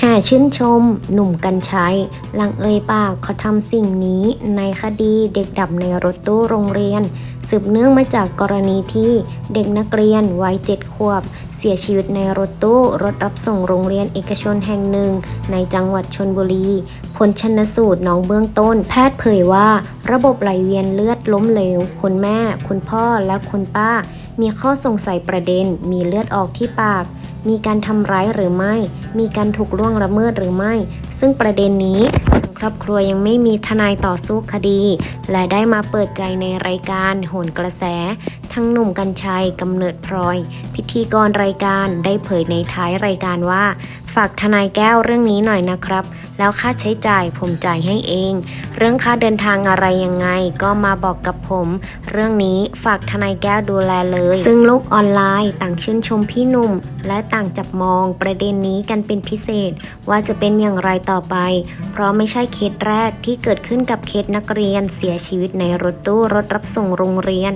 แห่ชื่นชม หนุ่มกัญชัยหลังเอ่ยปากเขาทำสิ่งนี้ในคดีเด็กดับในรถตู้โรงเรียน สืบเนื่องมาจากกรณีที่เด็กนักเรียนวัยเจ็ดขวบ เสียชีวิตในรถตู้รถรับส่งโรงเรียนเอกชนแห่งหนึ่ง ในจังหวัดชนบุรี ผลชนสูตรน้องเบื้องต้น แพทย์เผยว่า ระบบไหลเวียนเลือดล้มเหลวคุณแม่ คุณพ่อและคุณป้า มีข้อสงสัยประเด็น มีเลือดออกที่ปาก มีการทำร้ายหรือไม่ มีการถูกล่วงละเมิดหรือไม่ ซึ่งประเด็นนี้ทางครอบครัวยังไม่มีทนายต่อสู้คดี และได้มาเปิดใจในรายการโหนกระแส ทั้งหนุ่มกัญชัยกำเนิดพลอย พิธีกรรายการได้เผยในท้ายรายการว่า ฝากทนายแก้วเรื่องนี้หน่อยนะครับ แล้วค่าใช้จ่ายผมจ่ายให้เอง เรื่องค่าเดินทางอะไรยังไง ก็มาบอกกับผม เรื่องนี้ฝากทนายแก้วดูแลเลย ซึ่งโลกออนไลน์ต่างชื่นชมพี่หนุ่ม และต่างจับมองประเด็นนี้กันเป็นพิเศษ ว่าจะเป็นอย่างไรต่อไป เพราะไม่ใช่เคสแรกที่เกิดขึ้นกับเคสนักเรียนเสียชีวิตในรถตู้รถรับส่งโรงเรียน